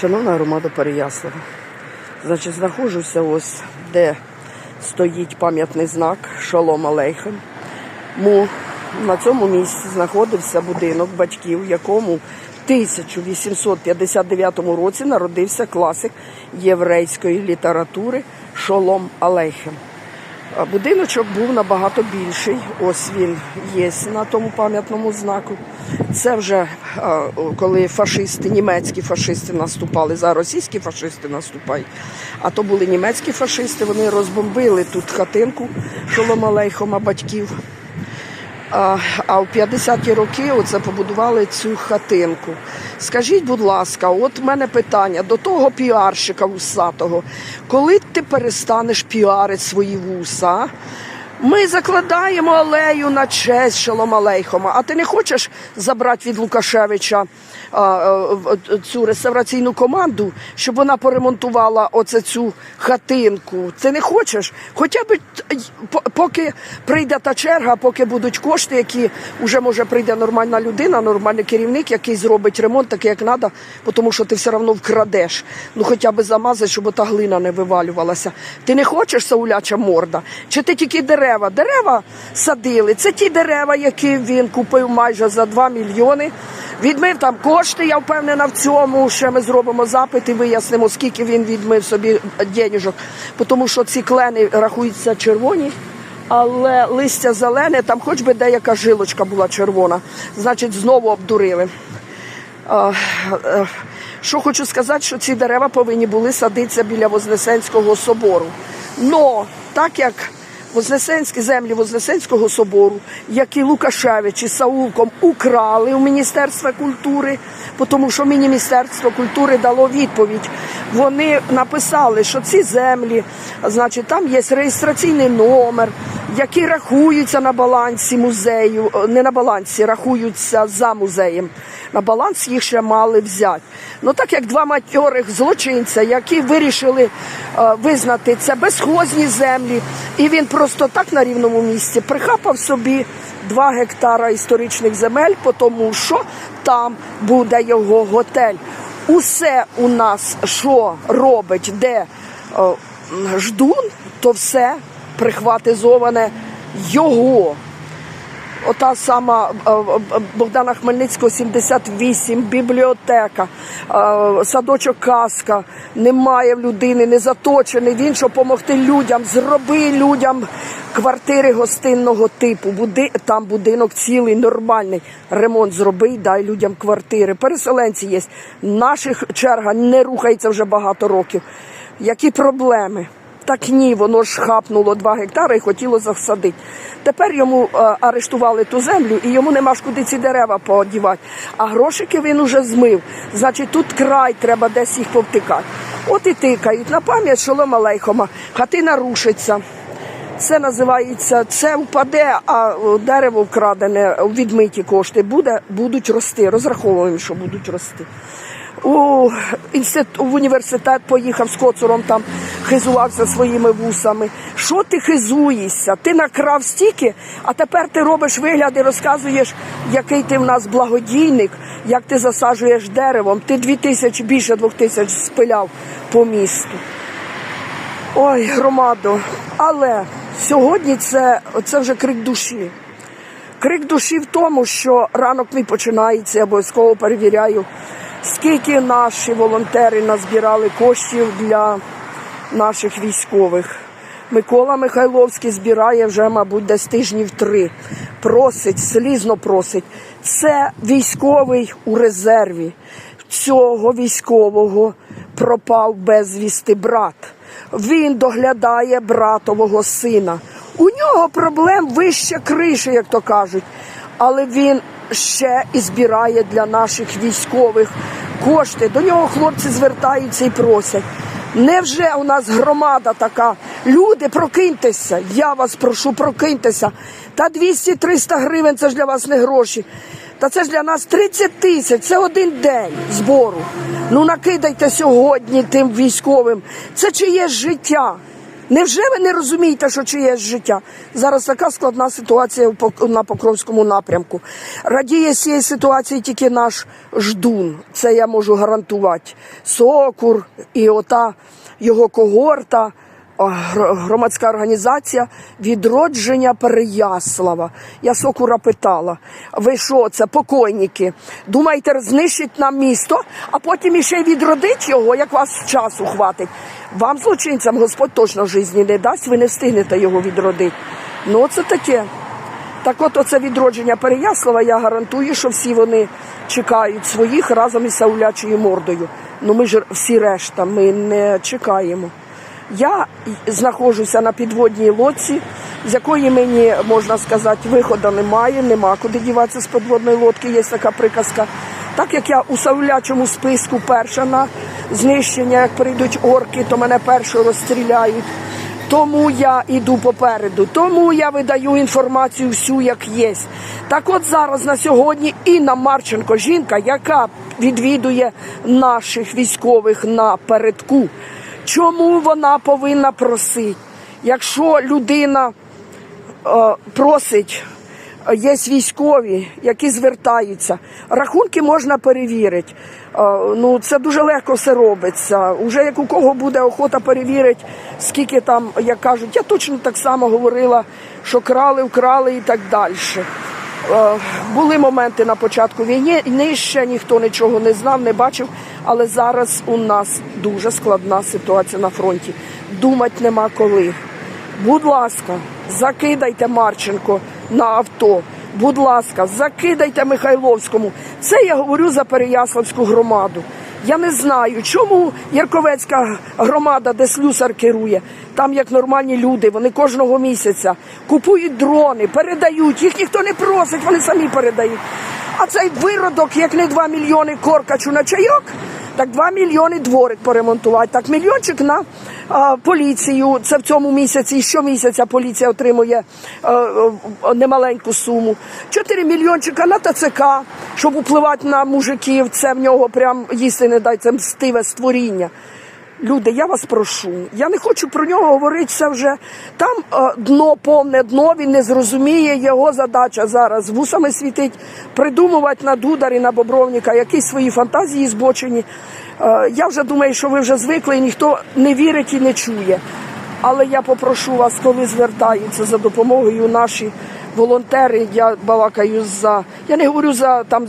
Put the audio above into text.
Шановна громада Переяслава, значить, знаходжуся ось, де стоїть пам'ятний знак Шалом Алейхем. Му на цьому місці знаходився будинок батьків, в якому в 1859 році народився класик єврейської літератури Шолом Алейхем. Будиночок був набагато більший. Ось він є на тому пам'ятному знаку. Це вже коли фашисти, німецькі фашисти наступали, зараз російські фашисти наступають. А то були німецькі фашисти, вони розбомбили тут хатинку Шолома Алейхома батьків. А в 50-ті роки оце побудували цю хатинку. Скажіть, будь ласка, от в мене питання до того піарщика вусатого, коли ти перестанеш піарити свої вуса? Ми закладаємо алею на честь Шаломалейхома. А ти не хочеш забрати від Лукашевича а, а, в- цю реставраційну команду, щоб вона поремонтувала оце цю хатинку? Ти не хочеш? Хоча б по- поки прийде та черга, поки будуть кошти, які вже може прийде нормальна людина, нормальний керівник, який зробить ремонт, такий як треба, тому що ти все одно вкрадеш. Ну хоча б замазати, щоб та глина не вивалювалася. Ти не хочеш сауляча морда? Чи ти тільки дерева? Дерева садили. Це ті дерева, які він купив майже за 2 мільйони. Відмив там кошти, я впевнена в цьому. Ще ми зробимо запит і вияснимо, скільки він відмив собі денежок. Тому що ці клени рахуються червоні. Але листя зелене, там хоч би деяка жилочка була червона, значить, знову обдурили. Е, Що хочу сказати, що ці дерева повинні були садитися біля Вознесенського собору. Но так як Вознесенські землі Вознесенського собору, які Лукашевич із Саулком украли у Міністерства культури, тому що Міністерство культури дало відповідь. Вони написали, що ці землі, значить, там є реєстраційний номер, які рахуються на балансі музею, е, не на балансі, рахуються за музеєм. На баланс їх ще мали взяти. Ну так як два матьорих злочинця, які вирішили е, визнати це безхозні землі, і він просто так на рівному місці прихапав собі два гектара історичних земель, тому що там буде його готель. Усе у нас, що робить, де е, ждун, то все прихватизоване його. Ота сама е, е, Богдана Хмельницького 78, бібліотека, е, садочок казка. Немає в людини, не заточений. Він щоб допомогти людям, зроби людям квартири гостинного типу. Буди, там будинок цілий, нормальний. Ремонт зроби, дай людям квартири. Переселенці є. Наших черга не рухається вже багато років. Які проблеми? Так ні, воно ж хапнуло 2 гектари і хотіло засадити. Тепер йому е, арештували ту землю і йому нема ж куди ці дерева подівати. А грошики він уже змив. Значить, тут край треба десь їх повтикати. От і тикають на пам'ять Шолома Алейхома. Хатина рушиться. Це називається це впаде, а е, дерево вкрадене, відмиті кошти буде, будуть рости. Розраховуємо, що будуть рости. У в університет поїхав з коцуром, там хизувався своїми вусами. Що ти хизуєшся? Ти накрав стільки, а тепер ти робиш вигляд і розказуєш, який ти в нас благодійник, як ти засаджуєш деревом. Ти дві тисячі більше двох тисяч спиляв по місту. Ой, громадо. Але сьогодні це, це вже крик душі. Крик душі в тому, що ранок мій починається, я обов'язково перевіряю, скільки наші волонтери назбирали коштів для наших військових. Микола Михайловський збирає вже, мабуть, десь тижнів три. Просить, слізно просить. Це військовий у резерві. Цього військового пропав безвісти брат. Він доглядає братового сина. У нього проблем вище криші, як то кажуть. Але він ще і збирає для наших військових кошти. До нього хлопці звертаються і просять. Невже у нас громада така? Люди, прокиньтеся. Я вас прошу, прокиньтеся. Та 200-300 гривень це ж для вас не гроші. Та це ж для нас 30 тисяч, це один день збору. Ну накидайте сьогодні тим військовим. Це чиє життя? Невже ви не розумієте, що чиєсь життя? Зараз така складна ситуація на Покровському напрямку. Радіє з цієї ситуації тільки наш ждун. Це я можу гарантувати. Сокур і ота його когорта. Громадська організація відродження Переяслава. Я Сокура питала: ви що, це покойники? Думаєте, знищить нам місто, а потім іще й відродить його, як вас часу хватить? Вам, злочинцям, Господь точно житті не дасть, ви не встигнете його відродити. Ну, це таке. Так от оце відродження Переяслава, я гарантую, що всі вони чекають своїх разом із Саулячою мордою. Ну ми ж всі решта, ми не чекаємо. Я знаходжуся на підводній лодці, з якої мені, можна сказати, виходу немає, нема куди діватися з підводної лодки, є така приказка. Так як я у саулячому списку перша на знищення, як прийдуть орки, то мене першого розстріляють. Тому я йду попереду, тому я видаю інформацію всю, як є. Так от зараз на сьогодні Інна Марченко, жінка, яка відвідує наших військових на передку. Чому вона повинна просити? Якщо людина е, просить, е, є військові, які звертаються. Рахунки можна перевірити. Е, Ну, це дуже легко все робиться. Уже як у кого буде охота перевірити, скільки там, як кажуть, я точно так само говорила, що крали, вкрали і так далі. Е, Були моменти на початку війни, ще ніхто нічого не знав, не бачив, але зараз у нас дуже складна ситуація на фронті. Думати нема коли. Будь ласка, закидайте Марченко на авто. Будь ласка, закидайте Михайловському. Це я говорю за Переяславську громаду. Я не знаю, чому Ярковецька громада, де слюсар керує, там як нормальні люди, вони кожного місяця купують дрони, передають, їх ніхто не просить, вони самі передають. А цей виродок, як не 2 мільйони коркачу на чайок, так 2 мільйони дворик поремонтувати. Так мільйончик на а, поліцію. Це в цьому місяці. І щомісяця поліція отримує а, а, немаленьку суму. 4 мільйончика на ТЦК, щоб впливати на мужиків. Це в нього прям їсти не дай, це мстиве створіння. Люди, я вас прошу. Я не хочу про нього говорити це вже. Там е, дно, повне дно, він не зрозуміє. Його задача зараз вусами світить, придумувати на дударі, на Бобровника якісь свої фантазії збочені. Е, я вже думаю, що ви вже звикли, і ніхто не вірить і не чує. Але я попрошу вас, коли звертаються за допомогою наші волонтери, я балакаю за. Я не говорю за там.